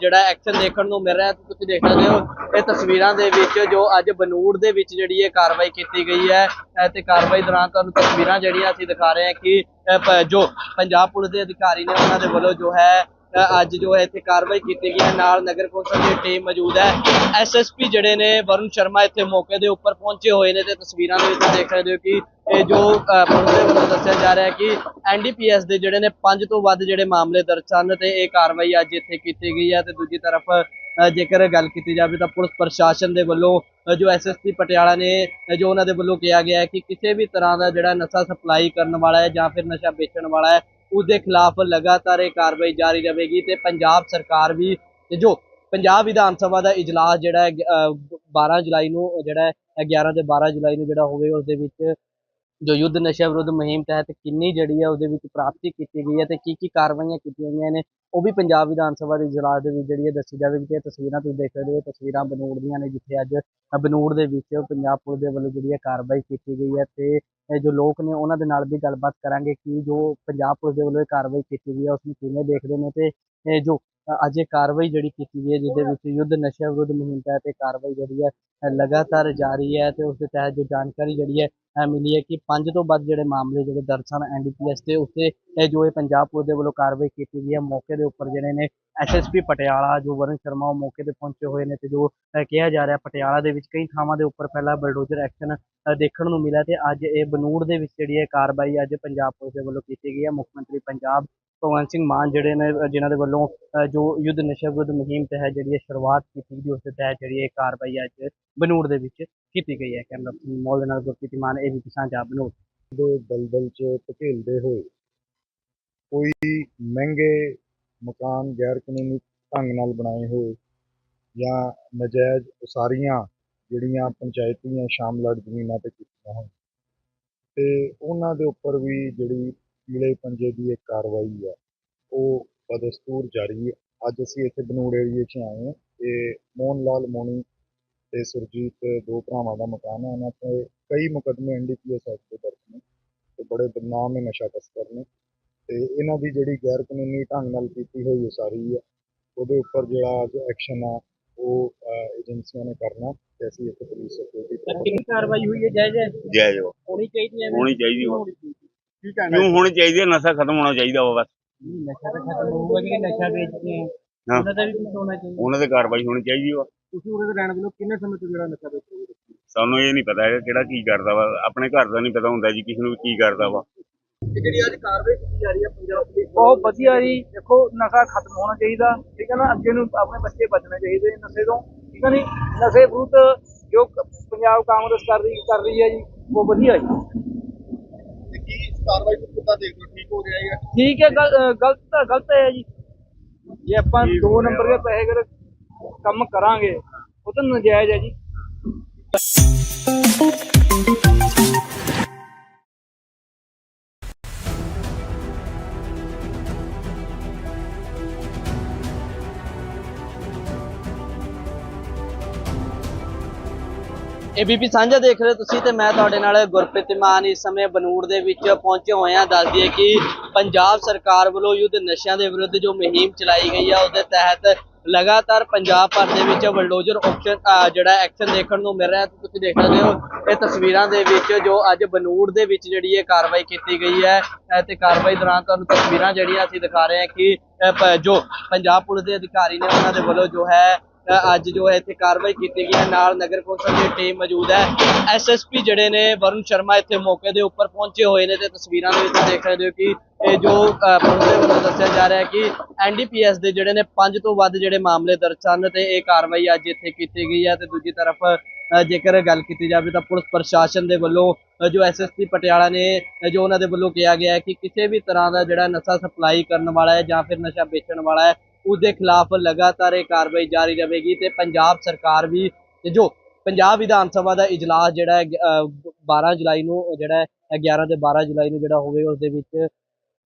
ਜਿਹੜਾ ਐਕਸ਼ਨ ਦੇਖਣ ਨੂੰ ਮਿਲ ਰਿਹਾ ਤੁਸੀਂ ਦੇਖ ਸਕਦੇ ਹੋ ਇਹ ਤਸਵੀਰਾਂ ਦੇ ਵਿੱਚ ਜੋ ਅੱਜ ਬਨੂੜ ਦੇ ਵਿੱਚ ਜਿਹੜੀ ਇਹ ਕਾਰਵਾਈ ਕੀਤੀ ਗਈ ਹੈ ਅਹ ਤੇ ਕਾਰਵਾਈ ਦੌਰਾਨ ਤੁਹਾਨੂੰ ਤਸਵੀਰਾਂ ਜਿਹੜੀਆਂ ਅਸੀਂ ਦਿਖਾ ਰਹੇ ਹਾਂ ਕਿ ਜੋ ਪੰਜਾਬ ਪੁਲਿਸ ਦੇ ਅਧਿਕਾਰੀ ਨੇ ਉਹਨਾਂ ਦੇ ਵੱਲੋਂ ਜੋ ਹੈ ਅੱਜ ਜੋ ਹੈ ਇੱਥੇ ਕਾਰਵਾਈ ਕੀਤੀ ਗਈ ਹੈ। ਨਾਲ ਨਗਰ ਕੌਂਸਲ ਦੀ ਟੀਮ ਮੌਜੂਦ ਹੈ। ਐਸਐਸਪੀ ਜਿਹੜੇ ਨੇ ਵਰੁਣ ਸ਼ਰਮਾ ਇੱਥੇ ਮੌਕੇ ਦੇ ਉੱਪਰ ਪਹੁੰਚੇ ਹੋਏ ਨੇ ਤੇ ਤਸਵੀਰਾਂ ਦੇ ਵਿੱਚ ਦੇਖ ਸਕਦੇ ਹੋ ਕਿ ਇਹ ਜੋ ਪੁਲਿਸ ਦੇ ਵੱਲੋਂ ਦੱਸਿਆ ਜਾ ਰਿਹਾ ਹੈ ਕਿ ਐਨਡੀਪੀਐਸ ਦੇ ਜਿਹੜੇ ਨੇ ਪੰਜ ਤੋਂ ਵੱਧ ਜਿਹੜੇ ਮਾਮਲੇ ਦਰਜ ਸਨ ਤੇ ਇਹ ਕਾਰਵਾਈ ਅੱਜ ਇੱਥੇ ਕੀਤੀ ਗਈ ਹੈ ਤੇ ਦੂਜੀ ਤਰਫ ਜੇਕਰ ਗੱਲ ਕੀਤੀ ਜਾਵੇ ਤਾਂ ਪੁਲਿਸ ਪ੍ਰਸ਼ਾਸਨ ਦੇ ਵੱਲੋਂ ਅਹ, ਜੋ ਐਸਐਸਪੀ ਪਟਿਆਲਾ ਨੇ ਜੋ ਉਹਨਾਂ ਦੇ ਵੱਲੋਂ ਕਿਹਾ ਗਿਆ ਹੈ ਕਿ ਕਿਸੇ ਵੀ ਤਰ੍ਹਾਂ ਦਾ ਜਿਹੜਾ ਨਸ਼ਾ ਸਪਲਾਈ ਕਰਨ ਵਾਲਾ ਹੈ ਜਾਂ ਫਿਰ ਨਸ਼ਾ ਵੇਚਣ ਵਾਲਾ ਹੈ ਉਸ ਦੇ ਖਿਲਾਫ ਲਗਾਤਾਰ ਇਹ ਕਾਰਵਾਈ ਜਾਰੀ ਰਹੇਗੀ ਤੇ ਪੰਜਾਬ ਸਰਕਾਰ ਵੀ ਤੇ ਜੋ ਪੰਜਾਬ ਵਿਧਾਨ ਸਭਾ ਦਾ ਇਜਲਾਸ ਜਿਹੜਾ ਹੈ ਅਹ, 12 ਜੁਲਾਈ ਨੂੰ ਜਿਹੜਾ ਹੈ 11 ਤੇ 12 ਜੁਲਾਈ ਨੂੰ ਜਿਹੜਾ ਹੋਵੇਗਾ ਉਸ ਦੇ ਵਿੱਚ ਜੋ ਯੁੱਧ ਨਸ਼ਾ ਵਿਰੁੱਧ ਮੁਹਿੰਮ ਤਹਿਤ ਕਿੰਨੀ ਜਿਹੜੀ ਹੈ ਉਹਦੇ ਵਿੱਚ ਪ੍ਰਾਪਤੀ ਕੀਤੀ ਗਈ ਹੈ ਤੇ ਕੀ ਕੀ ਕਾਰਵਾਈਆਂ ਕੀਤੀਆਂ ਗਈਆਂ ਨੇ ਉਹ ਵੀ ਪੰਜਾਬ ਵਿਧਾਨ ਸਭਾ ਦੇ ਇਜਲਾਸ ਦੇ ਵਿੱਚ ਜਿਹੜੀ ਹੈ ਦੱਸੀ ਜਾਵੇਗੀ ਤੇ ਤਸਵੀਰਾਂ ਤੁਸੀਂ ਦੇਖ ਸਕਦੇ ਹੋ ਤਸਵੀਰਾਂ ਬਨੂੜ ਦੀਆਂ ਨੇ ਜਿੱਥੇ ਅੱਜ ਅ, ਬਨੂੜ ਦੇ ਵਿੱਚ ਪੰਜਾਬ ਪੁਲਿਸ ਦੇ ਵੱਲੋਂ ਜਿਹੜੀ ਹੈ ਕਾਰਵਾਈ ਕੀਤੀ ਗਈ ਹੈ ਤੇ ਜੋ ਲੋਕ ਨੇ ਉਹਨਾਂ ਦੇ ਨਾਲ ਵੀ ਗੱਲਬਾਤ ਕਰਾਂਗੇ ਕਿ ਜੋ ਪੰਜਾਬ ਪੁਲਿਸ ਦੇ ਵੱਲੋਂ ਇਹ ਕਾਰਵਾਈ ਕੀਤੀ ਗਈ ਹੈ ਉਸ ਨੂੰ ਕਿਵੇਂ ਦੇਖਦੇ ਨੇ ਤੇ ਇਹ ਜੋ ਅ, ਅੱਜ ਇਹ ਕਾਰਵਾਈ ਜਿਹੜੀ ਕੀਤੀ ਗਈ ਹੈ ਜਿਹਦੇ ਵਿੱਚ ਯੁੱਧ ਨਸ਼ਾ ਵਿਰੁੱਧ ਮੁਹਿੰਮ ਤਹਿਤ ਇਹ ਕਾਰਵਾਈ ਜਿਹੜੀ ਹੈ ਲਗਾਤਾਰ ਜਾਰੀ ਹੈ ਤੇ ਉਸ ਦੇ ਤਹਿਤ ਜੋ ਜਾਣਕਾਰੀ ਜਿਹੜੀ ਹੈ ਮਿਲੀ ਹੈ ਕਿ ਪੰਜ ਤੋਂ ਵੱਧ ਜਿਹੜੇ ਮਾਮਲੇ ਜਿਹੜੇ ਦਰਜ ਹਨ ਐਨਡੀਪੀਐਸ ਦੇ ਉੱਤੇ ਜੋ ਇਹ ਪੰਜਾਬ ਪੁਲਿਸ ਦੇ ਵੱਲੋਂ ਕਾਰਵਾਈ ਕੀਤੀ ਗਈ ਹੈ, ਮੌਕੇ ਦੇ ਉੱਪਰ ਜਿਹੜੇ ਨੇ ਐਸਐਸਪੀ ਪਟਿਆਲਾ, ਜੋ ਵਰਨ ਸ਼ਰਮਾ ਉਹ ਮੌਕੇ ਤੇ ਪਹੁੰਚੇ ਹੋਏ ਨੇ ਤੇ ਜੋ ਕਿਹਾ ਜਾ ਰਿਹਾ ਪਟਿਆਲਾ ਦੇ ਵਿੱਚ ਕਈ ਥਾਵਾਂ ਦੇ ਉੱਪਰ ਪਹਿਲਾਂ ਬਲਡੋਜ਼ਰ ਐਕਸ਼ਨ ਦੇਖਣ ਨੂੰ ਮਿਲਿਆ ਤੇ ਅੱਜ ਇਹ ਬਨੂੜ ਦੇ ਵਿੱਚ ਜਿਹੜੀ ਹੈ ਕਾਰਵਾਈ ਅੱਜ ਪੰਜਾਬ ਪੁਲਿਸ ਦੇ ਵੱਲੋਂ ਕੀਤੀ ਗਈ ਹੈ। ਮੁੱਖ ਮੰਤਰੀ ਪੰਜਾਬ ਭਗਵੰਤ ਸਿੰਘ ਮਾਨ ਜਿਹੜੇ ਨੇ ਅ, ਜਿਨ੍ਹਾਂ ਦੇ ਵੱਲੋਂ ਜੋ ਯੁੱਧ ਨਸ਼ਾ ਵਿਰੁੱਧ ਮੁਹਿੰਮ ਤਹਿਤ ਜਿਹੜੀ ਇਹ ਸ਼ੁਰੂਆਤ ਕੀਤੀ ਗਈ ਉਸ ਦੇ ਤਹਿਤ ਜਿਹੜੀ ਇਹ ਕਾਰਵਾਈ ਅੱਜ ਬਨੂੜ ਦੇ ਵਿੱਚ ਕੀਤੀ ਗਈ ਹੈ। ਕੈਮਰਾ ਮੋਲ ਦੇ ਨਾਲ ਗੁਰਪ੍ਰੀਤ ਮਾਨ ਇਹ ਵੀ ਕਿਸਾਨ ਬਨੂੜ। ਦੇ ਦਲਦਲ 'ਚ ਧਕੇਲਦੇ ਹੋਏ ਕੋਈ ਮਹਿੰਗੇ ਮਕਾਨ ਗੈਰ ਕਾਨੂੰਨੀ ਢੰਗ ਨਾਲ ਬਣਾਏ ਹੋਏ ਜਾਂ ਨਜਾਇਜ਼ ਉਸਾਰੀਆਂ ਜਿਹੜੀਆਂ ਪੰਚਾਇਤੀ ਜਾਂ ਸ਼ਾਮਲਾਟ ਜ਼ਮੀਨਾਂ ਤੇ ਕੀਤੀਆਂ ਹੋਣ। ਤੇ ਉਹਨਾਂ ਦੇ ਉੱਪਰ ਵੀ ਜਿਹੜੀ ਪੀਲੇ ਪੰਜੇ ਦੀ ਇੱਕ ਕਾਰਵਾਈ ਹੈ ਉਹ ਬਦਸਤੂਰ ਜਾਰੀ ਹੈ ਅੱਜ ਅਸੀਂ ਇੱਥੇ ਬਨੂੜ ਏਰੀਏ 'ਚ ਆਏ ਹਾਂ। ਇਹ ਮੋਹਨ ਲਾਲ ਮੋਣੀ ਤੇ ਸੁਰਜੀਤ ਦੋ ਭਰਾਵਾਂ ਦਾ ਮਕਾਨ ਹੈ ਉਹਨਾਂ ਤੇ ਕਈ ਮੁਕੱਦਮੇ ਐਨਡੀਪੀਐਸ ਐਕਟ ਦੇ ਦਰਜ ਨੇ ਤੇ ਬੜੇ ਬਦਨਾਮ ਹੈ ਨਸ਼ਾ ਤਸਕਰ ਨੇ। ਤੇ ਇਹਨਾਂ ਦੀ ਜਿਹੜੀ ਗੈਰ ਕਾਨੂੰਨੀ ਢੰਗ ਨਾਲ ਕੀਤੀ ਹੋਈ ਉਸਾਰੀ ਹੈ ਉਹਦੇ ਉੱਪਰ ਜਿਹੜਾ ਐਕਸ਼ਨ ਆ ਉਹ ਏਜੰਸੀਆਂ ਨੇ ਕਰਨਾ ਤੇ ਅਸੀਂ ਇੱਥੇ ਪੁਲਿਸ ਸਿਕਿਉਰਿਟੀ ਕਿੰਨੀ ਕਾਰਵਾਈ ਹੋਈ ਹੈ? ਜਾਇਜ਼ ਹੈ? ਜਾਇਜ਼। ਹੋਣੀ ਚਾਹੀਦੀ ਹੈ? ਹੋਣੀ ਚਾਹੀਦੀ ਵਾ। ਕੀ ਕਹਿਣਾ ਕਿਉਂ ਹੋਣੀ ਚਾਹੀਦੀ ਹੈ ਨਸ਼ਾ ਖਤਮ ਹੋਣਾ ਚਾਹੀਦਾ ਵਾ ਬਸ। ਨਸ਼ਾ ਤਾਂ ਖਤਮ ਹੋਊਗਾ ਕਿ ਨਸ਼ਾ ਵੇਚਦੇ ਆ। ਹਾਂ। ਉਹਨਾਂ ਦਾ ਵੀ ਕੁਝ ਹੋਣਾ ਚਾਹੀਦਾ। ਉਹਨਾਂ ਤੇ ਕਾਰਵਾਈ ਹੋਣੀ ਚਾਹੀਦੀ ਵਾ। ਤੁਸੀਂ ਉਹਦੇ ਰਹਿਣ ਵੱਲੋਂ ਕਿੰਨੇ ਸਮੇਂ ਤੋਂ ਜਿਹੜਾ ਨਸ਼ਾ ਵੇਚ ਰਹੇ ਹੋ? ਸਾਨੂੰ ਇਹ ਨਹੀਂ ਪਤਾ ਹੈਗਾ ਕਿਹੜਾ ਕੀ ਕਰਦਾ ਵਾ ਆਪਣੇ ਘਰ ਦਾ ਨਹੀਂ ਪਤਾ ਹੁੰਦਾ ਜੀ ਕਿਸੇ ਨੂੰ ਵੀ ਕੀ ਕਰਦਾ ਵਾ। ਤੇ ਜਿਹੜੀ ਅੱਜ ਕਾਰਵਾਈ ਕੀਤੀ ਜਾ ਰਹੀ ਹੈ ਪੰਜਾਬ ਪੁਲਿਸ ਬਹੁਤ ਵਧੀਆ ਜੀ। ਦੇਖੋ ਨਸ਼ਾ ਖਤਮ ਹੋਣਾ ਚਾਹੀਦਾ ਠੀਕ ਹੈ ਨਾ? ਅੱਗੇ ਨੂੰ ਆਪਣੇ ਬੱਚੇ ਬਚਣੇ ਚਾਹੀਦੇ ਨਸ਼ੇ ਤੋਂ ਠੀਕ ਹੈ ਨਹੀਂ ਨਸ਼ੇ ਵਿਰੁੱਧ ਜੋ ਕ- ਪੰਜਾਬ ਕਾਂਗਰਸ ਕਰ ਰਹੀ ਕਰ ਰਹੀ ਹੈ ਜੀ ਉਹ ਵਧੀਆ ਜੀ। ਕਾਰਵਾਈ ਨੂੰ ਕਿੱਦਾਂ ਦੇਖਦੇ ਠੀਕ ਹੋ ਰਿਹਾ ਹੈ ਠੀਕ ਹੈ ਗਲ- ਅਹ ਗਲਤ ਤਾਂ ਗਲਤ ਹੈ ਜੀ। ਜੇ ਆਪਾਂ ਦੋ ਨੰਬਰ ਦੇ ਪੈਸੇ ਅਗਰ ਕੰਮ ਕਰਾਂਗੇ ਉਹ ਤਾਂ ਨਜਾਇਜ਼ ਹੈ ਜੀ। ਏਬੀਪੀ ਸਾਂਝਾ ਦੇਖ ਰਹੇ ਹੋ ਤੁਸੀਂ ਤੇ ਮੈਂ ਤੁਹਾਡੇ ਨਾਲ ਗੁਰਪ੍ਰੀਤ ਮਾਨ ਇਸ ਸਮੇਂ ਬਨੂੜ ਦੇ ਵਿੱਚ ਪਹੁੰਚੇ ਹੋਏ ਹਾਂ। ਦੱਸ ਦਈਏ ਕਿ ਪੰਜਾਬ ਸਰਕਾਰ ਵੱਲੋਂ ਯੁੱਧ ਨਸ਼ਿਆਂ ਦੇ ਵਿਰੁੱਧ ਜੋ ਮੁਹਿੰਮ ਚਲਾਈ ਗਈ ਹੈ ਉਹਦੇ ਤਹਿਤ ਲਗਾਤਾਰ ਪੰਜਾਬ ਭਰ ਦੇ ਵਿੱਚ ਬਲਡੋਜ਼ਰ ਆਪਸ਼ਨ ਜਿਹੜਾ ਐਕਸ਼ਨ ਦੇਖਣ ਨੂੰ ਮਿਲ ਰਿਹਾ ਤੁਸੀਂ ਦੇਖ ਸਕਦੇ ਹੋ ਇਹ ਤਸਵੀਰਾਂ ਦੇ ਵਿੱਚ ਜੋ ਅੱਜ ਬਨੂੜ ਦੇ ਵਿੱਚ ਜਿਹੜੀ ਇਹ ਕਾਰਵਾਈ ਕੀਤੀ ਗਈ ਹੈ ਅਹ ਤੇ ਕਾਰਵਾਈ ਦੌਰਾਨ ਤੁਹਾਨੂੰ ਤਸਵੀਰਾਂ ਜਿਹੜੀਆਂ ਅਸੀਂ ਦਿਖਾ ਰਹੇ ਹਾਂ ਕਿ ਜੋ ਪੰਜਾਬ ਪੁਲਿਸ ਦੇ ਅਧਿਕਾਰੀ ਨੇ ਉਹਨਾਂ ਦੇ ਵੱਲੋਂ ਜੋ ਹੈ ਅੱਜ ਜੋ ਹੈ ਇੱਥੇ ਕਾਰਵਾਈ ਕੀਤੀ ਗਈ ਹੈ। ਨਾਲ ਨਗਰ ਕੌਂਸਲ ਦੀ ਟੀਮ ਮੌਜੂਦ ਹੈ। ਐਸਐਸਪੀ ਜਿਹੜੇ ਨੇ ਵਰੁਣ ਸ਼ਰਮਾ ਇੱਥੇ ਮੌਕੇ ਦੇ ਉੱਪਰ ਪਹੁੰਚੇ ਹੋਏ ਨੇ ਤੇ ਤਸਵੀਰਾਂ ਦੇ ਵਿੱਚ ਦੇਖ ਸਕਦੇ ਹੋ ਕਿ ਇਹ ਜੋ ਪੁਲਿਸ ਦੇ ਵੱਲੋਂ ਦੱਸਿਆ ਜਾ ਰਿਹਾ ਹੈ ਕਿ ਐਨਡੀਪੀਐਸ ਦੇ ਜਿਹੜੇ ਨੇ ਪੰਜ ਤੋਂ ਵੱਧ ਜਿਹੜੇ ਮਾਮਲੇ ਦਰਜ ਸਨ ਤੇ ਇਹ ਕਾਰਵਾਈ ਅੱਜ ਇੱਥੇ ਕੀਤੀ ਗਈ ਹੈ ਤੇ ਦੂਜੀ ਤਰਫ ਜੇਕਰ ਗੱਲ ਕੀਤੀ ਜਾਵੇ ਤਾਂ ਪੁਲਿਸ ਪ੍ਰਸ਼ਾਸਨ ਦੇ ਵੱਲੋਂ ਅ, ਜੋ ਐਸਐਸਪੀ ਪਟਿਆਲਾ ਨੇ ਜੋ ਉਹਨਾਂ ਦੇ ਵੱਲੋਂ ਕਿਹਾ ਗਿਆ ਹੈ ਕਿ ਕਿਸੇ ਵੀ ਤਰ੍ਹਾਂ ਦਾ ਜਿਹੜਾ ਨਸ਼ਾ ਸਪਲਾਈ ਕਰਨ ਵਾਲਾ ਹੈ ਜਾਂ ਫਿਰ ਨਸ਼ਾ ਵੇਚਣ ਵਾਲਾ ਹੈ ਉਸ ਦੇ ਖਿਲਾਫ ਲਗਾਤਾਰ ਇਹ ਕਾਰਵਾਈ ਜਾਰੀ ਰਹੇਗੀ ਤੇ ਪੰਜਾਬ ਸਰਕਾਰ ਵੀ ਜੋ ਪੰਜਾਬ ਵਿਧਾਨ ਸਭਾ ਦਾ ਇਜਲਾਸ ਜਿਹੜਾ ਹੈ ਅ, 12 ਜੁਲਾਈ ਨੂੰ ਜਿਹੜਾ ਹੈ 11 ਤੇ 12 ਜੁਲਾਈ ਨੂੰ ਜਿਹੜਾ ਹੋਵੇ ਉਸ ਦੇ ਵਿੱਚ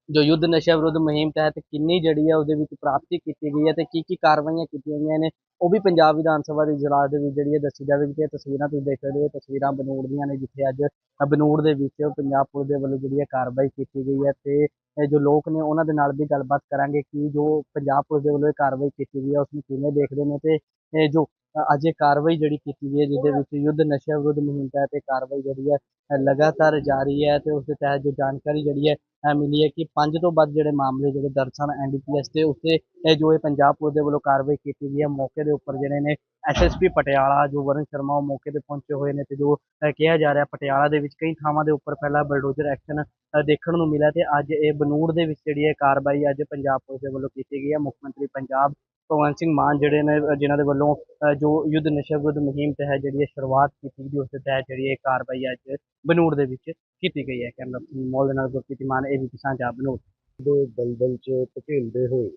ਜੋ ਯੁੱਧ ਨਸ਼ਾ ਵਿਰੁੱਧ ਮੁਹਿੰਮ ਤਹਿਤ ਕਿੰਨੀ ਜਿਹੜੀ ਹੈ ਉਹਦੇ ਵਿੱਚ ਪ੍ਰਾਪਤੀ ਕੀਤੀ ਗਈ ਹੈ ਤੇ ਕੀ ਕੀ ਕਾਰਵਾਈਆਂ ਕੀਤੀਆਂ ਗਈਆਂ ਨੇ ਉਹ ਵੀ ਪੰਜਾਬ ਵਿਧਾਨ ਸਭਾ ਦੇ ਇਜਲਾਸ ਦੇ ਵਿੱਚ ਜਿਹੜੀ ਹੈ ਦੱਸੀ ਜਾਵੇਗੀ। ਤੇ ਤਸਵੀਰਾਂ ਤੁਸੀਂ ਦੇਖ ਸਕਦੇ ਹੋ ਤਸਵੀਰਾਂ ਬਨੂੜ ਦੀਆਂ ਨੇ ਜਿੱਥੇ ਅੱਜ ਅ, ਬਨੂੜ ਦੇ ਵਿੱਚ ਪੰਜਾਬ ਪੁਲਿਸ ਦੇ ਵੱਲੋਂ ਜਿਹੜੀ ਹੈ ਕਾਰਵਾਈ ਕੀਤੀ ਗਈ ਹੈ ਤੇ ਜੋ ਲੋਕ ਨੇ ਉਹਨਾਂ ਦੇ ਨਾਲ ਵੀ ਗੱਲਬਾਤ ਕਰਾਂਗੇ ਕਿ ਜੋ ਪੰਜਾਬ ਪੁਲਿਸ ਦੇ ਵੱਲੋਂ ਇਹ ਕਾਰਵਾਈ ਕੀਤੀ ਗਈ ਹੈ ਉਸ ਨੂੰ ਕਿਵੇਂ ਦੇਖਦੇ ਨੇ ਤੇ ਇਹ ਜੋ ਅ, ਅੱਜ ਇਹ ਕਾਰਵਾਈ ਜਿਹੜੀ ਕੀਤੀ ਗਈ ਹੈ ਜਿਹਦੇ ਵਿੱਚ ਯੁੱਧ ਨਸ਼ਾ ਵਿਰੁੱਧ ਮੁਹਿੰਮ ਤਹਿਤ ਇਹ ਕਾਰਵਾਈ ਜਿਹੜੀ ਹੈ ਲਗਾਤਾਰ ਜਾਰੀ ਹੈ ਤੇ ਉਸ ਦੇ ਤਹਿਤ ਜੋ ਜਾਣਕਾਰੀ ਜਿਹੜੀ ਹੈ ਮਿਲੀ ਹੈ ਕਿ ਪੰਜ ਤੋਂ ਵੱਧ ਜਿਹੜੇ ਮਾਮਲੇ, ਜਿਹੜੇ ਦਰਜ ਹਨ ਐਨਡੀਪੀਐਸ ਦੇ ਉੱਤੇ ਜੋ ਇਹ ਪੰਜਾਬ ਪੁਲਿਸ ਦੇ ਵੱਲੋਂ ਕਾਰਵਾਈ ਕੀਤੀ ਗਈ ਹੈ, ਮੌਕੇ ਦੇ ਉੱਪਰ ਜਿਹੜੇ ਨੇ ਐਸਐਸਪੀ ਪਟਿਆਲਾ, ਜੋ ਵਰਨ ਸ਼ਰਮਾ ਉਹ ਮੌਕੇ ਤੇ ਪਹੁੰਚੇ ਹੋਏ ਨੇ ਤੇ ਜੋ ਕਿਹਾ ਜਾ ਰਿਹਾ ਪਟਿਆਲਾ ਦੇ ਵਿੱਚ ਕਈ ਥਾਵਾਂ ਦੇ ਉੱਪਰ ਪਹਿਲਾਂ ਬਲਡੋਜ਼ਰ ਐਕਸ਼ਨ ਦੇਖਣ ਨੂੰ ਮਿਲਿਆ ਤੇ ਅੱਜ ਇਹ ਬਨੂੜ ਦੇ ਵਿੱਚ ਜਿਹੜੀ ਹੈ ਕਾਰਵਾਈ ਅੱਜ ਪੰਜਾਬ ਪੁਲਿਸ ਦੇ ਵੱਲੋਂ ਕੀਤੀ ਗਈ ਹੈ। ਮੁੱਖ ਮੰਤਰੀ ਪੰਜਾਬ ਭਗਵੰਤ ਸਿੰਘ ਮਾਨ ਜਿਹੜੇ ਨੇ ਅ, ਜਿਨ੍ਹਾਂ ਦੇ ਵੱਲੋਂ ਜੋ ਯੁੱਧ ਨਸ਼ਾ ਵਿਰੁੱਧ ਮੁਹਿੰਮ ਤਹਿਤ ਜਿਹੜੀ ਹੈ ਸ਼ੁਰੂਆਤ ਕੀਤੀ ਗਈ ਉਸ ਦੇ ਤਹਿਤ ਜਿਹੜੀ ਇਹ ਕਾਰਵਾਈ ਅੱਜ ਬਨੂੜ ਦੇ ਵਿੱਚ ਕੀਤੀ ਗਈ ਹੈ। ਕੈਮਰਾ ਮੋਲ ਦੇ ਨਾਲ ਗੁਰਪ੍ਰੀਤ ਮਾਨ ਇਹ ਏਬੀਪੀ ਸਾਂਝਾ ਬਨੂੜ। ਦੇ ਦਲਦਲ 'ਚ ਧਕੇਲਦੇ ਹੋਏ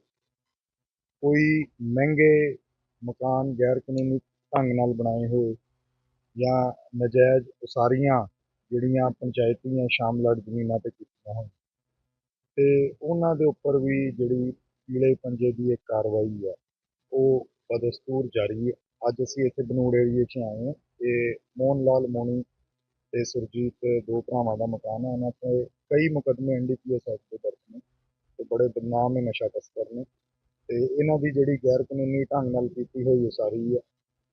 ਕੋਈ ਮਹਿੰਗੇ ਮਕਾਨ ਗੈਰ ਕਾਨੂੰਨੀ ਢੰਗ ਨਾਲ ਬਣਾਏ ਹੋਏ ਜਾਂ ਨਜਾਇਜ਼ ਉਸਾਰੀਆਂ ਜਿਹੜੀਆਂ ਪੰਚਾਇਤੀਆਂ ਸ਼ਾਮਲਾਟ ਜ਼ਮੀਨਾਂ ਤੇ ਕੀਤੀਆਂ ਹਨ ਤੇ ਉਹਨਾਂ ਦੇ ਉੱਪਰ ਵੀ ਜਿਹੜੀ ਪੀਲੇ ਪੰਜੇ ਦੀ ਇੱਕ ਕਾਰਵਾਈ ਹੈ ਉਹ ਬਦਸਤੂਰ ਜਾਰੀ ਹੈ। ਅੱਜ ਅਸੀਂ ਇੱਥੇ ਬਨੂੜ ਏਰੀਏ 'ਚ ਆਏ ਹਾਂ। ਤੇ ਮੋਹਨ ਲਾਲ ਮੋਣੀ ਤੇ ਸੁਰਜੀਤ ਦੋ ਭਰਾਵਾਂ ਦਾ ਮਕਾਨ ਹੈ। ਉਹਨਾਂ ਤੇ ਕਈ ਮੁਕੱਦਮੇ ਐਨਡੀਪੀਐਸ ਐਕਟ ਦੇ ਦਰਜ ਨੇ ਤੇ ਬੜੇ ਬਦਨਾਮ ਨੇ ਨਸ਼ਾ ਤਸਕਰ ਨੇ। ਤੇ ਇਹਨਾਂ ਦੀ ਜਿਹੜੀ ਗੈਰ ਕਾਨੂੰਨੀ ਢੰਗ ਨਾਲ ਕੀਤੀ ਹੋਈ ਉਸਾਰੀ ਹੈ।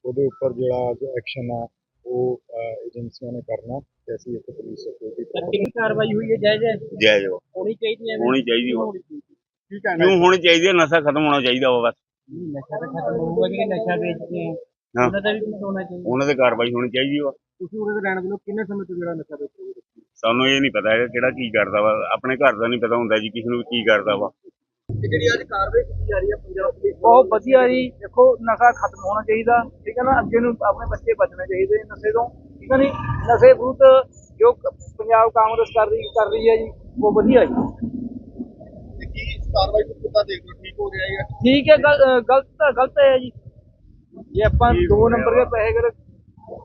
ਉਹਦੇ ਉੱਪਰ ਜਿਹੜਾ ਅੱਜ ਐਕਸ਼ਨ ਆ ਉਹ ਏਜੰਸੀਆਂ ਨੇ ਕਰਨਾ ਤੇ ਅਸੀਂ ਇੱਥੇ ਪੁਲਿਸ ਸਿਕਿਉਰਿਟੀ ਕਿੰਨੀ ਕਾਰਵਾਈ ਹੋਈ ਹੈ? ਜਾਇਜ਼ ਹੈ ਜਾਇਜ਼। ਹੋਣੀ ਚਾਹੀਦੀ ਹੈ। ਹੋਣੀ ਚਾਹੀਦੀ। ਕੀ ਕਿਉਂ ਹੋਣੀ ਚਾਹੀਦੀ ਹੈ ਨਸ਼ਾ ਖਤਮ ਹੋਣਾ ਚਾਹੀਦਾ ਵਾ ਬਸ। ਨਸ਼ਾ ਤਾਂ ਖਤਮ ਹੋਊਗਾ ਜਿਹੜੇ ਨਸ਼ਾ ਵੇਚਦੇ ਆ। ਹਾਂ। ਉਹਨਾਂ ਦਾ ਵੀ ਕੁਝ ਹੋਣਾ ਚਾਹੀਦਾ। ਉਹਨਾਂ ਤੇ ਕਾਰਵਾਈ ਹੋਣੀ ਚਾਹੀਦੀ ਵਾ ਤੁਸੀਂ ਉਹਦੇ ਰਹਿਣ ਵੱਲੋਂ ਕਿੰਨੇ ਸਮੇਂ ਤੋਂ ਜਿਹੜਾ ਨਸ਼ਾ ਵੇਚ ਰਹੇ ਹੋ? ਸਾਨੂੰ ਇਹ ਨਹੀਂ ਪਤਾ ਹੈਗਾ ਕਿਹੜਾ ਕੀ ਕਰਦਾ ਵਾ ਆਪਣੇ ਘਰ ਦਾ ਨਹੀਂ ਪਤਾ ਹੁੰਦਾ ਜੀ ਕਿਸੇ ਨੂੰ ਕੀ ਕਰਦਾ ਵਾ। ਤੇ ਜਿਹੜੀ ਅੱਜ ਕਾਰਵਾਈ ਕੀਤੀ ਜਾ ਰਹੀ ਹੈ ਪੰਜਾਬ ਪੁਲਿਸ ਬਹੁਤ ਵਧੀਆ ਜੀ। ਦੇਖੋ ਨਸ਼ਾ ਖਤਮ ਹੋਣਾ ਚਾਹੀਦਾ ਠੀਕ ਹੈ ਨਾ? ਅੱਗੇ ਨੂੰ ਆਪਣੇ ਬੱਚੇ ਬਚਣੇ ਚਾਹੀਦੇ ਨਸ਼ੇ ਤੋਂ ਠੀਕ ਹੈ ਨਹੀਂ ਨਸ਼ੇ ਵਿਰੁੱਧ ਜੋ ਕ- ਪੰਜਾਬ ਕਾਂਗਰਸ ਕਰ ਰਹੀ ਕਰ ਰਹੀ ਹੈ ਜੀ ਉਹ ਵਧੀਆ ਜੀ। ਕੀ ਕਾਰਵਾਈ ਨੂੰ ਕਿੱਦਾਂ ਦੇਖ ਲਓ ਠੀਕ ਹੋ ਠੀਕ ਹੈ ਗਲ- ਗਲਤ ਤਾਂ ਗਲਤ ਹੈ ਜੀ। ਜੇ ਆਪਾਂ ਠੀਕ ਦੋ ਹੋ ਨੰਬਰ ਗਿਆ ਦੇ ਪੈਸੇ ਅਗਰ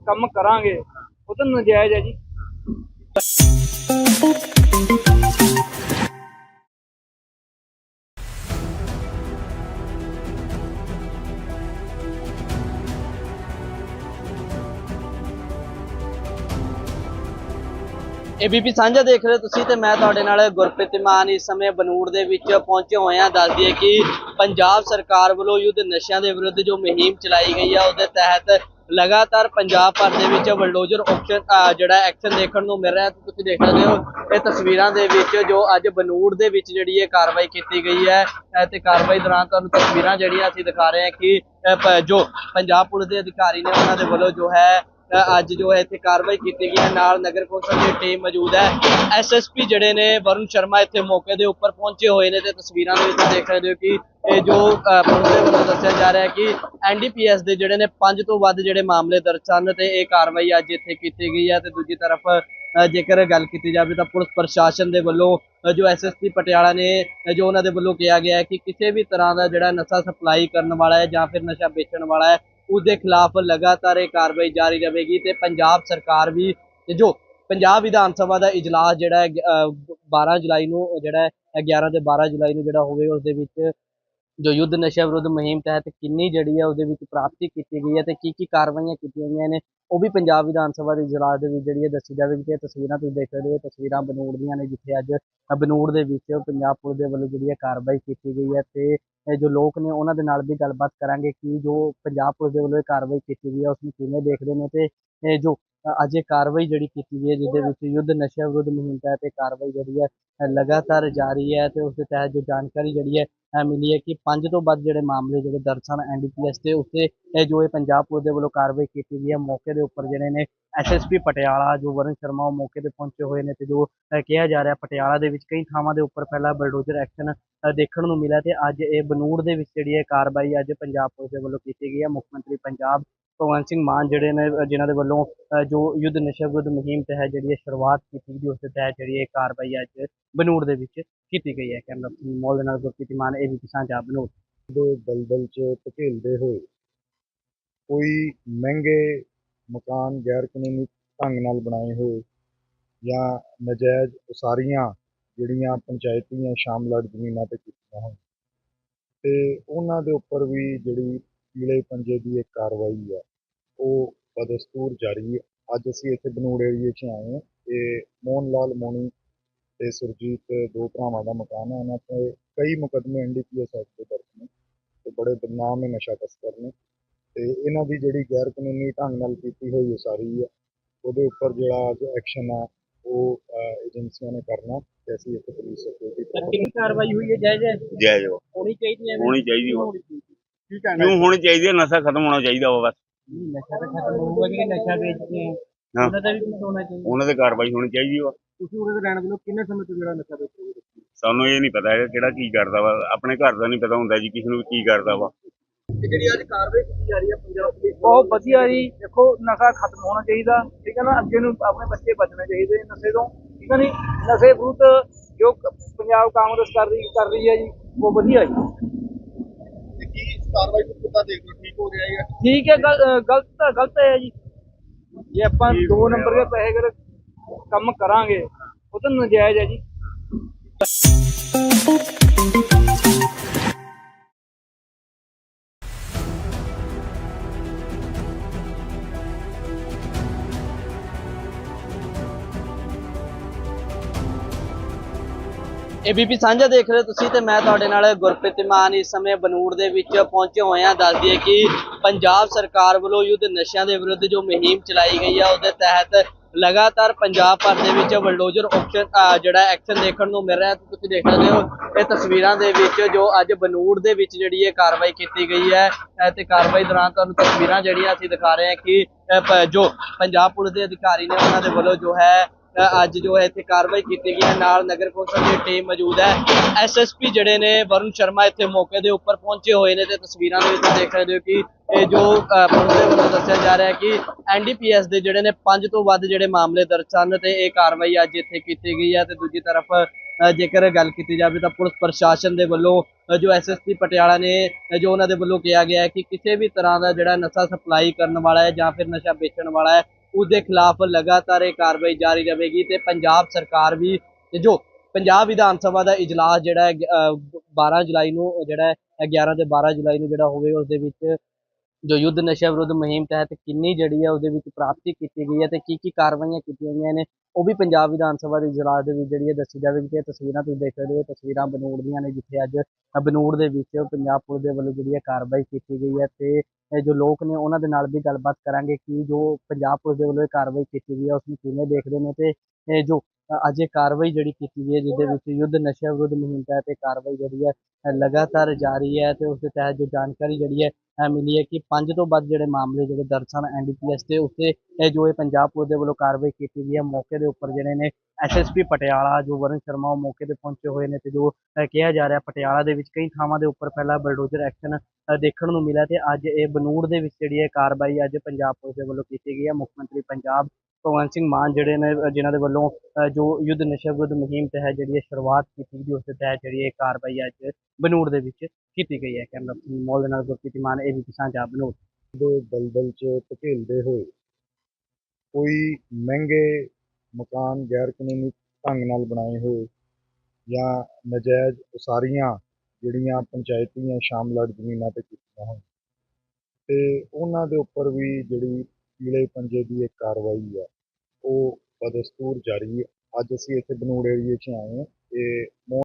ਕੰਮ ਕਰਾਂਗੇ ਉਹ ਤਾਂ ਨਜਾਇਜ਼ ਹੈ ਜੀ। ਏਬੀਪੀ ਸਾਂਝਾ ਦੇਖ ਰਹੇ ਹੋ ਤੁਸੀਂ ਤੇ ਮੈਂ ਤੁਹਾਡੇ ਨਾਲ ਗੁਰਪ੍ਰੀਤ ਮਾਨ ਇਸ ਸਮੇਂ ਬਨੂੜ ਦੇ ਵਿੱਚ ਪਹੁੰਚੇ ਹੋਏ ਹਾਂ। ਦੱਸ ਦਈਏ ਕਿ ਪੰਜਾਬ ਸਰਕਾਰ ਵੱਲੋਂ ਯੁੱਧ ਨਸ਼ਿਆਂ ਦੇ ਵਿਰੁੱਧ ਜੋ ਮੁਹਿੰਮ ਚਲਾਈ ਗਈ ਹੈ ਉਹਦੇ ਤਹਿਤ ਲਗਾਤਾਰ ਪੰਜਾਬ ਭਰ ਦੇ ਵਿੱਚ ਬਲਡੋਜ਼ਰ ਆਪਸ਼ਨ ਜਿਹੜਾ ਐਕਸ਼ਨ ਦੇਖਣ ਨੂੰ ਮਿਲ ਰਿਹਾ ਤੁਸੀਂ ਦੇਖ ਸਕਦੇ ਹੋ। ਇਹ ਤਸਵੀਰਾਂ ਦੇ ਵਿੱਚ ਜੋ ਅੱਜ ਬਨੂੜ ਦੇ ਵਿੱਚ ਜਿਹੜੀ ਇਹ ਕਾਰਵਾਈ ਕੀਤੀ ਗਈ ਹੈ ਅ, ਤੇ ਕਾਰਵਾਈ ਦੌਰਾਨ ਤੁਹਾਨੂੰ ਤਸਵੀਰਾਂ ਜਿਹੜੀਆਂ ਅਸੀਂ ਦਿਖਾ ਰਹੇ ਹਾਂ ਕਿ ਜੋ ਪੰਜਾਬ ਪੁਲਿਸ ਦੇ ਅਧਿਕਾਰੀ ਨੇ ਉਹਨਾਂ ਦੇ ਵੱਲੋਂ ਜੋ ਹੈ ਅੱਜ ਜੋ ਹੈ ਇੱਥੇ ਕਾਰਵਾਈ ਕੀਤੀ ਗਈ ਹੈ। ਨਾਲ ਨਗਰ ਕੌਂਸਲ ਦੀ ਟੀਮ ਮੌਜੂਦ ਹੈ। ਐਸਐਸਪੀ ਜਿਹੜੇ ਨੇ ਵਰੁਣ ਸ਼ਰਮਾ ਇੱਥੇ ਮੌਕੇ ਦੇ ਉੱਪਰ ਪਹੁੰਚੇ ਹੋਏ ਨੇ ਤੇ ਤਸਵੀਰਾਂ ਦੇ ਵਿੱਚ ਦੇਖ ਸਕਦੇ ਹੋ ਕਿ ਇਹ ਜੋ ਪੁਲਿਸ ਦੇ ਵੱਲੋਂ ਦੱਸਿਆ ਜਾ ਰਿਹਾ ਹੈ ਕਿ ਐਨਡੀਪੀਐਸ ਦੇ ਜਿਹੜੇ ਨੇ ਪੰਜ ਤੋਂ ਵੱਧ ਜਿਹੜੇ ਮਾਮਲੇ ਦਰਜ ਹਨ ਤੇ ਇਹ ਕਾਰਵਾਈ ਅੱਜ ਇੱਥੇ ਕੀਤੀ ਗਈ ਹੈ ਤੇ ਦੂਜੀ ਤਰਫ ਜੇਕਰ ਗੱਲ ਕੀਤੀ ਜਾਵੇ ਤਾਂ ਪੁਲਿਸ ਪ੍ਰਸ਼ਾਸਨ ਦੇ ਵੱਲੋਂ ਅ, ਜੋ ਐਸਐਸਪੀ ਪਟਿਆਲਾ ਨੇ ਜੋ ਉਹਨਾਂ ਦੇ ਵੱਲੋਂ ਕਿਹਾ ਗਿਆ ਹੈ ਕਿ ਕਿਸੇ ਵੀ ਤਰ੍ਹਾਂ ਦਾ ਜਿਹੜਾ ਨਸ਼ਾ ਸਪਲਾਈ ਕਰਨ ਵਾਲਾ ਹੈ ਜਾਂ ਫਿਰ ਨਸ਼ਾ ਵੇਚਣ ਵਾਲਾ ਹੈ ਉਸ ਦੇ ਖਿਲਾਫ ਲਗਾਤਾਰ ਇਹ ਕਾਰਵਾਈ ਜਾਰੀ ਰਹੇਗੀ ਤੇ ਪੰਜਾਬ ਸਰਕਾਰ ਵੀ ਜੋ ਪੰਜਾਬ ਵਿਧਾਨ ਸਭਾ ਦਾ ਇਜਲਾਸ ਜਿਹੜਾ ਹੈ ਅ, 12 ਜੁਲਾਈ ਨੂੰ ਜਿਹੜਾ ਹੈ 11 ਤੇ 12 ਜੁਲਾਈ ਨੂੰ ਜਿਹੜਾ ਹੋਵੇ ਉਸ ਦੇ ਵਿੱਚ ਜੋ ਯੁੱਧ ਨਸ਼ਾ ਵਿਰੁੱਧ ਮੁਹਿੰਮ ਤਹਿਤ ਕਿੰਨੀ ਜਿਹੜੀ ਹੈ ਉਹਦੇ ਵਿੱਚ ਪ੍ਰਾਪਤੀ ਕੀਤੀ ਗਈ ਹੈ ਤੇ ਕੀ ਕੀ ਕਾਰਵਾਈਆਂ ਕੀਤੀਆਂ ਗਈਆਂ ਨੇ ਉਹ ਵੀ ਪੰਜਾਬ ਵਿਧਾਨ ਸਭਾ ਦੇ ਇਜਲਾਸ ਦੇ ਵਿੱਚ ਜਿਹੜੀ ਹੈ ਦੱਸੀ ਜਾਵੇਗੀ ਤੇ ਤਸਵੀਰਾਂ ਤੁਸੀਂ ਦੇਖ ਸਕਦੇ ਹੋ ਇਹ ਤਸਵੀਰਾਂ ਬਨੂੜ ਦੀਆਂ ਨੇ ਜਿੱਥੇ ਅੱਜ ਬਨੂੜ ਦੇ ਵਿੱਚ ਪੰਜਾਬ ਪੁਲਿਸ ਦੇ ਵੱਲੋਂ ਜਿਹੜੀ ਹੈ ਕਾਰਵਾਈ ਕੀਤੀ ਗਈ ਹੈ ਤੇ ਜੋ ਲੋਕ ਨੇ ਉਹਨਾਂ ਦੇ ਨਾਲ ਵੀ ਗੱਲਬਾਤ ਕਰਾਂਗੇ ਕਿ ਜੋ ਪੰਜਾਬ ਪੁਲਿਸ ਦੇ ਵੱਲੋਂ ਇਹ ਕਾਰਵਾਈ ਕੀਤੀ ਗਈ ਹੈ, ਉਸ ਨੂੰ ਕਿਵੇਂ ਦੇਖਦੇ ਨੇ ਤੇ ਜੋ ਅੱਜ ਇਹ ਕਾਰਵਾਈ ਜਿਹੜੀ ਕੀਤੀ ਗਈ ਹੈ ਜਿਹਦੇ ਵਿੱਚ ਯੁੱਧ ਨਸ਼ਾ ਵਿਰੁੱਧ ਮੁਹਿੰਮ ਤਹਿਤ ਇਹ ਕਾਰਵਾਈ ਜਿਹੜੀ ਹੈ ਲਗਾਤਾਰ ਜਾਰੀ ਹੈ ਤੇ ਉਸ ਦੇ ਤਹਿਤ ਜੋ ਜਾਣਕਾਰੀ ਜਿਹੜੀ ਹੈ ਮਿਲੀ ਹੈ ਕਿ ਪੰਜ ਤੋਂ ਵੱਧ ਜਿਹੜੇ ਮਾਮਲੇ ਜਿਹੜੇ ਦਰਜ ਹਨ ਐਨਡੀਪੀਐਸ ਤੇ ਉੱਤੇ ਇਹ ਜੋ ਇਹ ਪੰਜਾਬ ਪੁਲਿਸ ਦੇ ਵੱਲੋਂ ਕਾਰਵਾਈ ਕੀਤੀ ਗਈ ਹੈ, ਮੌਕੇ ਦੇ ਉੱਪਰ ਜਿਹੜੇ ਨੇ ਐਸਐਸਪੀ ਪਟਿਆਲਾ, ਜੋ ਵਰਨ ਸ਼ਰਮਾ ਉਹ ਮੌਕੇ ਤੇ ਪਹੁੰਚੇ ਹੋਏ ਨੇ ਤੇ ਜੋ ਕਿਹਾ ਜਾ ਰਿਹਾ ਪਟਿਆਲਾ ਦੇ ਵਿੱਚ ਕਈ ਥਾਵਾਂ ਦੇ ਉੱਪਰ ਪਹਿਲਾਂ ਬਲਡੋਜ਼ਰ ਐਕਸ਼ਨ ਦੇਖਣ ਨੂੰ ਮਿਲਿਆ ਤੇ ਅੱਜ ਇਹ ਬਨੂੜ ਦੇ ਵਿੱਚ ਜਿਹੜੀ ਹੈ ਕਾਰਵਾਈ ਅੱਜ ਪੰਜਾਬ ਪੁਲਿਸ ਦੇ ਵੱਲੋਂ ਕੀਤੀ ਗਈ ਹੈ, ਮੁੱਖ ਮੰਤਰੀ ਪੰਜਾਬ ਭਗਵੰਤ ਸਿੰਘ ਮਾਨ ਜਿਹੜੇ ਨੇ ਅ, ਜਿਨ੍ਹਾਂ ਦੇ ਵੱਲੋਂ ਜੋ ਯੁੱਧ ਨਸ਼ਾ ਵਿਰੁੱਧ ਮੁਹਿੰਮ ਤੇ ਹੈ ਜਿਹੜੀ ਇਹ ਸ਼ੁਰੂਆਤ ਕੀਤੀ ਗਈ ਉਸ ਦੇ ਤਹਿਤ ਜਿਹੜੀ ਇਹ ਕਾਰਵਾਈ ਅੱਜ ਬਨੂੜ ਦੇ ਵਿੱਚ ਕੀਤੀ ਗਈ ਹੈ। ਕੈਮਰਾ ਮੋਲ ਦੇ ਨਾਲ ਗੁਰਪ੍ਰੀਤ ਮਾਨ ਏਬੀਪੀ ਸਾਂਝਾ ਬਨੂੜ। ਦੇ ਦਲਦਲ 'ਚ ਧਕੇਲਦੇ ਹੋਏ ਕੋਈ ਮਹਿੰਗੇ ਮਕਾਨ ਗੈਰ ਕਾਨੂੰਨੀ ਢੰਗ ਨਾਲ ਬਣਾਏ ਹੋਏ ਜਾਂ ਨਜਾਇਜ਼ ਉਸਾਰੀਆਂ ਜਿਹੜੀਆਂ ਪੰਚਾਇਤੀਆਂ ਸ਼ਾਮਲਾਟ ਜ਼ਮੀਨਾਂ ਤੇ ਕੀਤੀਆਂ ਹੋਣ। ਤੇ ਉਹਨਾਂ ਦੇ ਉੱਪਰ ਵੀ ਜਿਹੜੀ ਪੀਲੇ ਪੰਜੇ ਦੀ ਇੱਕ ਕਾਰਵਾਈ ਹੈ ਉਹ ਬਦਸਤੂਰ ਜਾਰੀ ਹੈ। ਅੱਜ ਅਸੀਂ ਇੱਥੇ ਬਨੂੜ ਏਰੀਏ 'ਚ ਆਏ ਹਾਂ। ਤੇ ਮੋਹਨ ਲਾਲ ਮੋਣੀ ਤੇ ਸੁਰਜੀਤ ਦੋ ਭਰਾਵਾਂ ਦਾ ਮਕਾਨ ਹੈ। ਉਹਨਾਂ ਤੇ ਕਈ ਮੁਕੱਦਮੇ ਐਨਡੀਪੀਐਸ ਐਕਟ ਦੇ ਦਰਜ ਨੇ ਤੇ ਬੜੇ ਬਦਨਾਮ ਇਹ ਨਸ਼ਾ ਤਸਕਰ ਨੇ। ਤੇ ਇਹਨਾਂ ਦੀ ਜਿਹੜੀ ਗੈਰ ਕਾਨੂੰਨੀ ਢੰਗ ਨਾਲ ਕੀਤੀ ਹੋਈ ਉਸਾਰੀ ਹੈ। ਉਹਦੇ ਉੱਪਰ ਜਿਹੜਾ ਅੱਜ ਐਕਸ਼ਨ ਆ ਉਹ ਏਜੰਸੀਆਂ ਨੇ ਕਰਨਾ ਤੇ ਅਸੀਂ ਇੱਥੇ ਪੁਲਿਸ ਸਿਕਿਉਰਿਟੀ ਕਿੰਨੀ ਕਾਰਵਾਈ ਹੋਈ ਹੈ? ਜਾਇਜ਼ ਹੈ? ਜਾਇਜ਼। ਹੋਣੀ ਚਾਹੀਦੀ ਹੈ? ਹੋਣੀ ਚਾਹੀਦੀ ਵਾ ਕੀ ਕਿਉਂ ਹੋਣੀ ਚਾਹੀਦੀ ਹੈ ਨਸ਼ਾ ਖਤਮ ਹੋਣਾ ਚਾਹੀਦਾ ਵਾ ਬਸ। ਨਸ਼ਾ ਤਾਂ ਖਤਮ ਹੋਊਗਾ ਕਿ ਨਸ਼ਾ ਵੇਚਦੇ ਆ ਹਾਂ। ਉਹਨਾਂ ਦਾ ਵੀ ਕੁਝ ਹੋਣਾ ਚਾਹੀਦਾ। ਉਹਨਾਂ ਤੇ ਕਾਰਵਾਈ ਹੋਣੀ ਚਾਹੀਦੀ ਵਾ। ਤੁਸੀਂ ਉਹਦੇ ਰਹਿਣ ਵੱਲੋਂ ਕਿੰਨੇ ਸਮੇਂ ਤੋਂ ਜਿਹੜਾ ਨਸ਼ਾ ਵੇਚਦੇ ਸਾਨੂੰ ਇਹ ਨਹੀਂ ਪਤਾ ਹੈਗਾ ਕਿਹੜਾ ਕੀ ਕਰਦਾ ਵਾ। ਆਪਣੇ ਘਰ ਦਾ ਨਹੀਂ ਪਤਾ ਹੁੰਦਾ ਜੀ ਕਿਸੇ ਨੂੰ ਕੀ ਕਰਦਾ ਵਾ। ਜਿਹੜੀ ਅੱਜ ਕਾਰਵਾਈ ਕੀਤੀ ਜਾ ਰਹੀ ਹੈ ਪੰਜਾਬ ਪੁਲਿਸ ਬਹੁਤ ਵਧੀਆ ਜੀ। ਦੇਖੋ ਨਸ਼ਾ ਖਤਮ ਹੋਣਾ ਚਾਹੀਦਾ ਠੀਕ ਹੈ ਨਾ? ਅੱਗੇ ਨੂੰ ਆਪਣੇ ਬੱਚੇ ਬਚਣੇ ਚਾਹੀਦੇ ਨਸ਼ੇ ਤੋਂ ਠੀਕ ਹੈ ਨਹੀਂ ਨਸ਼ੇ ਵਿਰੁੱਧ ਜੋ ਕ- ਪੰਜਾਬ ਕਾਂਗਰਸ ਕਰ ਰਹੀ ਕਰ ਰਹੀ ਹੈ ਜੀ ਉਹ ਵਧੀਆ ਜੀ। ਕਾਰਵਾਈ ਨੂੰ ਕਿੱਦਾਂ ਦੇਖ ਲਓ ਠੀਕ ਹੋ ਰਿਹਾ ਹੈ ਠੀਕ ਹੈ ਗਲ- ਅਹ ਗਲਤ ਤਾਂ ਗਲਤ ਹੈ ਜੀ। ਜੇ ਆਪਾਂ ਦੋ ਨੰਬਰ ਦੇ ਪੈਸੇ ਅਗਰ ਕੰਮ ਕਰਾਂਗੇ ਉਹ ਤਾਂ ਨਜਾਇਜ਼ ਹੈ ਜੀ। ਏਬੀਪੀ ਸਾਂਝਾ ਦੇਖ ਰਹੇ ਹੋ ਤੁਸੀਂ ਤੇ ਮੈਂ ਤੁਹਾਡੇ ਨਾਲ ਗੁਰਪ੍ਰੀਤ ਮਾਨ ਇਸ ਸਮੇਂ ਬਨੂੜ ਦੇ ਵਿੱਚ ਪਹੁੰਚੇ ਹੋਏ ਹਾਂ। ਦੱਸ ਦਈਏ ਕਿ ਪੰਜਾਬ ਸਰਕਾਰ ਵੱਲੋਂ ਯੁੱਧ ਨਸ਼ਿਆਂ ਦੇ ਵਿਰੁੱਧ ਜੋ ਮੁਹਿੰਮ ਚਲਾਈ ਗਈ ਆ, ਉਹਦੇ ਤਹਿਤ ਲਗਾਤਾਰ ਪੰਜਾਬ ਭਰ ਦੇ ਵਿੱਚ ਬਲਡੋਜ਼ਰ ਆਪਸ਼ਨ ਜਿਹੜਾ ਐਕਸ਼ਨ ਦੇਖਣ ਨੂੰ ਮਿਲ ਰਿਹਾ ਹੈ। ਤੁਸੀਂ ਦੇਖ ਸਕਦੇ ਹੋ ਇਹ ਤਸਵੀਰਾਂ ਦੇ ਵਿੱਚ ਜੋ ਅੱਜ ਬਨੂੜ ਦੇ ਵਿੱਚ ਜਿਹੜੀ ਇਹ ਕਾਰਵਾਈ ਕੀਤੀ ਗਈ ਹੈ ਅਹ ਤੇ ਕਾਰਵਾਈ ਦੌਰਾਨ ਤੁਹਾਨੂੰ ਤਸਵੀਰਾਂ ਜਿਹੜੀਆਂ ਅਸੀਂ ਦਿਖਾ ਰਹੇ ਹਾਂ ਕਿ ਜੋ ਪੰਜਾਬ ਪੁਲਿਸ ਦੇ ਅਧਿਕਾਰੀ ਨੇ ਉਹਨਾਂ ਦੇ ਵੱਲੋਂ ਜੋ ਹੈ ਅੱਜ ਜੋ ਹੈ ਇੱਥੇ ਕਾਰਵਾਈ ਕੀਤੀ ਗਈ ਹੈ। ਨਾਲ ਨਗਰ ਕੌਂਸਲ ਦੀ ਟੀਮ ਮੌਜੂਦ ਹੈ। ਐਸਐਸਪੀ ਜਿਹੜੇ ਨੇ ਵਰੁਣ ਸ਼ਰਮਾ ਇੱਥੇ ਮੌਕੇ ਦੇ ਉੱਪਰ ਪਹੁੰਚੇ ਹੋਏ ਨੇ ਤੇ ਤਸਵੀਰਾਂ ਦੇ ਵਿੱਚ ਦੇਖ ਸਕਦੇ ਹੋ ਕਿ ਇਹ ਜੋ ਪੁਲਿਸ ਦੇ ਵੱਲੋਂ ਦੱਸਿਆ ਜਾ ਰਿਹਾ ਹੈ ਕਿ ਐਨਡੀਪੀਐਸ ਦੇ ਜਿਹੜੇ ਨੇ ਪੰਜ ਤੋਂ ਵੱਧ ਜਿਹੜੇ ਮਾਮਲੇ ਦਰਜ ਸਨ ਤੇ ਇਹ ਕਾਰਵਾਈ ਅੱਜ ਇੱਥੇ ਕੀਤੀ ਗਈ ਹੈ ਤੇ ਦੂਜੀ ਤਰਫ ਜੇਕਰ ਗੱਲ ਕੀਤੀ ਜਾਵੇ ਤਾਂ ਪੁਲਿਸ ਪ੍ਰਸ਼ਾਸਨ ਦੇ ਵੱਲੋਂ ਅ, ਜੋ ਐਸਐਸਪੀ ਪਟਿਆਲਾ ਨੇ ਜੋ ਉਹਨਾਂ ਦੇ ਵੱਲੋਂ ਕਿਹਾ ਗਿਆ ਹੈ ਕਿ ਕਿਸੇ ਵੀ ਤਰ੍ਹਾਂ ਦਾ ਜਿਹੜਾ ਨਸ਼ਾ ਸਪਲਾਈ ਕਰਨ ਵਾਲਾ ਹੈ ਜਾਂ ਫਿਰ ਨਸ਼ਾ ਵੇਚਣ ਵਾਲਾ ਹੈ ਉਸ ਦੇ ਖਿਲਾਫ ਲਗਾਤਾਰ ਇਹ ਕਾਰਵਾਈ ਜਾਰੀ ਰਹੇਗੀ ਤੇ ਪੰਜਾਬ ਸਰਕਾਰ ਵੀ ਜੋ ਪੰਜਾਬ ਵਿਧਾਨ ਸਭਾ ਦਾ ਇਜਲਾਸ ਜਿਹੜਾ ਹੈ ਗ- 12 ਜੁਲਾਈ ਨੂੰ ਜਿਹੜਾ ਹੈ 11 ਤੇ 12 ਜੁਲਾਈ ਨੂੰ ਜਿਹੜਾ ਹੋਵੇਗਾ ਉਸ ਦੇ ਵਿੱਚ ਜੋ ਯੁੱਧ ਨਸ਼ਾ ਵਿਰੁੱਧ ਮੁਹਿੰਮ ਤਹਿਤ ਕਿੰਨੀ ਜਿਹੜੀ ਹੈ ਉਹਦੇ ਵਿੱਚ ਪ੍ਰਾਪਤੀ ਕੀਤੀ ਗਈ ਹੈ ਤੇ ਕੀ ਕੀ ਕਾਰਵਾਈਆਂ ਕੀਤੀਆਂ ਗਈਆਂ ਨੇ ਉਹ ਵੀ ਪੰਜਾਬ ਵਿਧਾਨ ਸਭਾ ਦੇ ਇਜਲਾਸ ਦੇ ਵਿੱਚ ਜਿਹੜੀ ਹੈ ਦੱਸੀ ਜਾਵੇਗੀ ਤੇ ਤਸਵੀਰਾਂ ਤੁਸੀਂ ਦੇਖ ਸਕਦੇ ਹੋ ਤਸਵੀਰਾਂ ਬਨੂੜ ਦੀਆਂ ਨੇ ਜਿੱਥੇ ਅੱਜ ਅ, ਬਨੂੜ ਦੇ ਵਿੱਚ ਪੰਜਾਬ ਪੁਲਿਸ ਦੇ ਵੱਲੋਂ ਜਿਹੜੀ ਹੈ ਕਾਰਵਾਈ ਕੀਤੀ ਗਈ ਹੈ ਤੇ ਜੋ ਲੋਕ ਨੇ ਉਹਨਾਂ ਦੇ ਨਾਲ ਵੀ ਗੱਲਬਾਤ ਕਰਾਂਗੇ ਕਿ ਜੋ ਪੰਜਾਬ ਪੁਲਿਸ ਦੇ ਵੱਲੋਂ ਇਹ ਕਾਰਵਾਈ ਕੀਤੀ ਗਈ ਹੈ, ਉਸ ਨੂੰ ਕਿਵੇਂ ਦੇਖਦੇ ਨੇ ਤੇ ਜੋ ਅੱਜ ਇਹ ਕਾਰਵਾਈ ਜਿਹੜੀ ਕੀਤੀ ਗਈ ਹੈ ਜਿਹਦੇ ਵਿੱਚ ਯੁੱਧ ਨਸ਼ਾ ਵਿਰੁੱਧ ਮੁਹਿੰਮ ਤਹਿਤ ਇਹ ਕਾਰਵਾਈ ਜਿਹੜੀ ਹੈ ਲਗਾਤਾਰ ਜਾਰੀ ਹੈ ਤੇ ਉਸ ਦੇ ਤਹਿਤ ਜੋ ਜਾਣਕਾਰੀ ਜਿਹੜੀ ਹੈ ਮਿਲੀ ਹੈ ਕਿ ਪੰਜ ਤੋਂ ਵੱਧ ਜਿਹੜੇ ਮਾਮਲੇ ਜਿਹੜੇ ਦਰਜ ਹਨ ਐਨਡੀਪੀਐਸ ਤੇ ਉੱਤੇ ਜੋ ਇਹ ਪੰਜਾਬ ਪੁਲਿਸ ਦੇ ਵੱਲੋਂ ਕਾਰਵਾਈ ਕੀਤੀ ਗਈ ਹੈ, ਮੌਕੇ ਦੇ ਉੱਪਰ ਜਿਹੜੇ ਨੇ ਐਸਐਸਪੀ ਪਟਿਆਲਾ ਜੋ ਵਰਨ ਸ਼ਰਮਾ ਉਹ ਮੌਕੇ ਤੇ ਪਹੁੰਚੇ ਹੋਏ ਨੇ ਤੇ ਜੋ ਕਿਹਾ ਜਾ ਰਿਹਾ ਪਟਿਆਲਾ ਦੇ ਵਿੱਚ ਕਈ ਥਾਵਾਂ ਦੇ ਉੱਪਰ ਪਹਿਲਾਂ ਬਲਡੋਜ਼ਰ ਐਕਸ਼ਨ ਦੇਖਣ ਨੂੰ ਮਿਲਿਆ ਤੇ ਅੱਜ ਇਹ ਬਨੂੜ ਦੇ ਵਿੱਚ ਜਿਹੜੀ ਹੈ ਕਾਰਵਾਈ ਅੱਜ ਪੰਜਾਬ ਪੁਲਿਸ ਦੇ ਵੱਲੋਂ ਕੀਤੀ ਗਈ ਹੈ। ਮੁੱਖ ਮੰਤਰੀ ਪੰਜਾਬ ਭਗਵੰਤ ਸਿੰਘ ਮਾਨ ਜਿਹੜੇ ਨੇ ਅ, ਜਿਨ੍ਹਾਂ ਦੇ ਵੱਲੋਂ ਜੋ ਯੁੱਧ ਨਸ਼ਾ ਵਿਰੁੱਧ ਮੁਹਿੰਮ ਤਹਿਤ ਜਿਹੜੀ ਇਹ ਸ਼ੁਰੂਆਤ ਕੀਤੀ ਗਈ ਉਸ ਦੇ ਤਹਿਤ ਜਿਹੜੀ ਇਹ ਕਾਰਵਾਈ ਅੱਜ ਬਨੂੜ ਦੇ ਵਿੱਚ ਕੀਤੀ ਗਈ ਹੈ। ਕੈਮਰਾ ਮੋਲ ਦੇ ਨਾਲ ਗੁਰਪ੍ਰੀਤ ਮਾਨ ਇਹ ਵੀ ਕਿਸਾਨ ਬਨੂੜ। ਦੇ ਦਲਦਲ 'ਚ ਧਕੇਲਦੇ ਹੋਏ ਕੋਈ ਮਹਿੰਗੇ ਮਕਾਨ ਗੈਰ ਕਾਨੂੰਨੀ ਢੰਗ ਨਾਲ ਬਣਾਏ ਹੋਏ ਜਾਂ ਨਜਾਇਜ਼ ਉਸਾਰੀਆਂ ਜਿਹੜੀਆਂ ਪੰਚਾਇਤੀਆਂ ਜਾਂ ਸ਼ਾਮਲਾਟ ਜ਼ਮੀਨਾਂ ਤੇ ਕੀਤੀਆਂ ਹੋਣ ਤੇ ਉਹਨਾਂ ਦੇ ਉੱਪਰ ਵੀ ਜਿਹੜੀ ਪੀਲੇ ਪੰਜੇ ਦੀ ਇੱਕ ਕਾਰਵਾਈ ਹੈ। ਉਹ ਬਦਸਤੂਰ ਜਾਰੀ ਹੈ। ਅੱਜ ਅਸੀਂ ਇੱਥੇ ਬਨੂੜ ਏਰੀਏ 'ਚ ਆਏ ਹਾਂ। ਤੇ